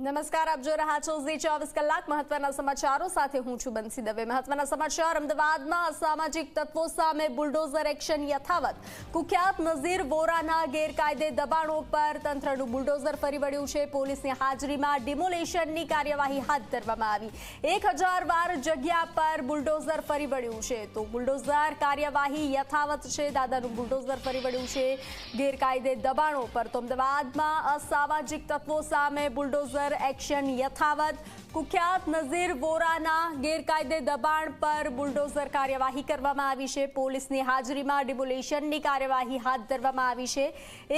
નમસ્કાર, આપ જો રહ્યા છો ઝી ચોવીસ કલાક મહત્વના સમાચારો. સાથે હું છું બંસી દવે. મહત્વના સમાચાર, અમદાવાદમાં અસામાજિક તત્વો સામે બુલડોઝર એક્શન યથાવત. કુખ્યાત નઝીર વોરાના ગેરકાયદે દબાણો પર તંત્રનું બુલડોઝર ફરી વળ્યું છે. પોલીસની હાજરીમાં ડિમોલેશનની કાર્યવાહી હાથ ધરવામાં આવી. એક હજાર વાર જગ્યા પર બુલડોઝર ફરી વળ્યું છે. તો બુલડોઝર કાર્યવાહી યથાવત છે. દાદાનું બુલડોઝર ફરી વળ્યું છે. ગેરકાયદે દબાણો પર તો અમદાવાદમાં અસામાજિક તત્વો સામે બુલડોઝર એક્શન યથાવત કુખ્યાત નઝીર વોરાના ગેરકાયદે દબાણ પર બુલડોઝર કાર્યવાહી કરવામાં આવી છે. પોલીસની હાજરીમાં ડિબોલેશનની કાર્યવાહી હાથ ધરવામાં આવી છે.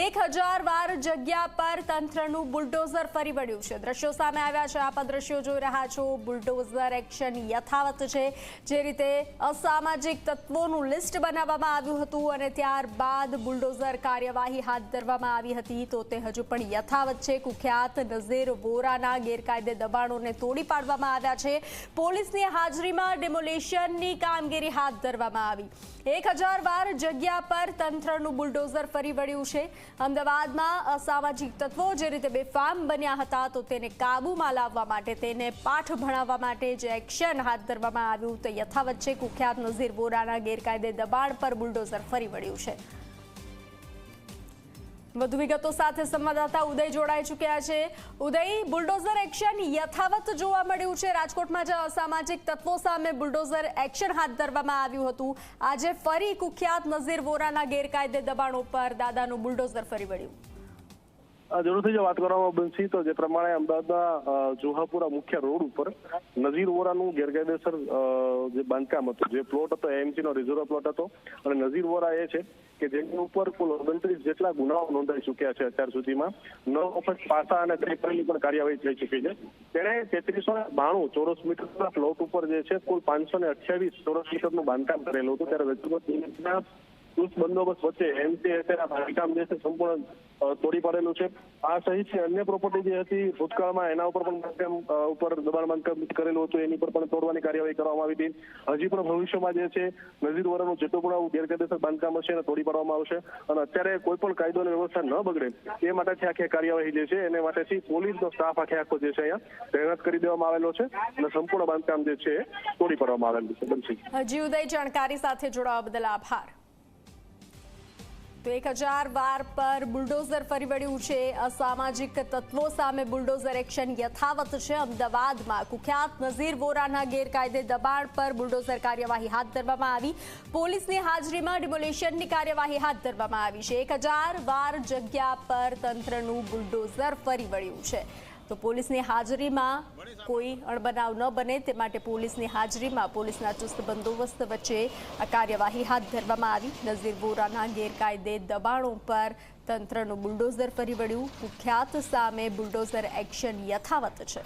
એક વાર જગ્યા પર તંત્રનું બુલડોઝર ફરી વળ્યું છે. દ્રશ્યો સામે આવ્યા છે. આપ દ્રશ્યો જોઈ રહ્યા છો. બુલડોઝર એક્શન યથાવત છે. જે રીતે અસામાજિક તત્વોનું લિસ્ટ બનાવવામાં આવ્યું હતું અને ત્યારબાદ બુલડોઝર કાર્યવાહી હાથ ધરવામાં આવી હતી. તો તે હજુ પણ યથાવત છે. કુખ્યાત નઝીર વોરાના ગેરકાયદે દબાણોને તોડી પાડવામાં આવ્યા છે. પોલીસની હાજરીમાં ડિમોલેશનની કામગીરી હાથ ધરવામાં આવી. એક હજાર વાર જગ્યા પર તંત્રનું બુલડોઝર ફરી વળ્યું છે. અમદાવાદમાં અસામાજિક તત્વો જે રીતે બેફામ બન્યા હતા તો તેને કાબૂમાં લાવવા માટે, તેને પાઠ ભણાવવા માટે જે એક્શન હાથ ધરવામાં આવ્યું. તો યથાવત છે, કુખ્યાત નઝીર વોરાના ગેરકાયદે દબાણ પર બુલડોઝર ફરી વળ્યું છે. વધુ વિગતો સાથે સંવાદદાતા ઉદય જોડાઈ ચૂક્યા છે. ઉદય, બુલડોઝર એક્શન યથાવત જોવા મળ્યું છે. રાજકોટમાં જે અસામાજિક તત્વો સામે બુલડોઝર એક્શન હાથ ધરવામાં આવ્યું હતું. આજે ફરી કુખ્યાત નઝીર વોરાના ગેરકાયદે દબાણો પર દાદાનું બુલડોઝર ફરી વળ્યું. જરૂરથી જો વાત કરવામાં બનશી. તો જે પ્રમાણે અમદાવાદના જોહાપુરા મુખ્ય રોડ ઉપર નજીર વોરાનું ગેરકાયદેસર જે બાંધકામ હતું, જે પ્લોટ હતો એમસી નો રિઝર્વ પ્લોટ હતો. અને નજીર વોરા એ છે કે જેની ઉપર કુલ ઓગણત્રીસ જેટલા ગુનાઓ નોંધાઈ ચુક્યા છે અત્યાર સુધીમાં. નવ વખત પાસા અને ત્રેપનની પણ કાર્યવાહી થઈ ચૂકી છે. તેણે તેત્રીસો બાણું ચોરસ મીટરના પ્લોટ ઉપર જે છે, કુલ પાંચસો ને અઠ્યાવીસ ચોરસ મીટરનું બાંધકામ કરેલું હતું. ત્યારે વ્યક્તિગત ચુસ્ત બંદોબસ્ત વચ્ચે એમસીએ અત્યારે બાંધકામ જે છે સંપૂર્ણ તોડી પાડેલું છે. આ સહિત અન્ય પ્રોપર્ટી જે હતી, ભૂતકાળમાં એના ઉપર પણ બાંધકામ ઉપર દબાણ બાંધકામ કરેલું હતું, એની પર પણ તોડવાની કાર્યવાહી કરવામાં આવી હતી. હજી પણ ભવિષ્યમાં જે છે, નજીર વરાનું જેટલું પણ આવું ગેરકાયદેસર બાંધકામ હશે એને તોડી પાડવામાં આવશે. અને અત્યારે કોઈ પણ કાયદો અને વ્યવસ્થા ન બગડે, એ માટેથી આખી કાર્યવાહી જે છે, એને માટેથી પોલીસનો સ્ટાફ આખે આખો જે છે અહીંયા તૈનાત કરી દેવામાં આવેલો છે. અને સંપૂર્ણ બાંધકામ જે છે તોડી પાડવામાં આવેલું છે. બનશે. હજી ઉદય જાણકારી સાથે જોડાવા બદલ આભાર. તો એક હજાર વાર પર બુલડોઝર ફરી વળ્યું છે. અસામાજિક તત્વો સામે બુલડોઝર એક્શન યથાવત છે. અમદાવાદમાં કુખ્યાત નઝીર વોરાના ગેરકાયદે દબાણ પર બુલડોઝર કાર્યવાહી હાથ ધરવામાં આવી. પોલીસની હાજરીમાં ડિમોલેશનની કાર્યવાહી હાથ ધરવામાં આવી છે. એક હજાર વાર જગ્યા પર તંત્રનું બુલડોઝર ફરી વળ્યું છે. તો પોલીસની હાજરીમાં કોઈ અણબનાવ ન બને તે માટે પોલીસની હાજરીમાં પોલીસના ચુસ્ત બંદોબસ્ત વચ્ચે આ કાર્યવાહી હાથ ધરવામાં આવી. નઝીર વોરાના ગેરકાયદે દબાણો પર તંત્રનું બુલડોઝર ફરી વળ્યું. કુખ્યાત સામે બુલડોઝર એક્શન યથાવત છે.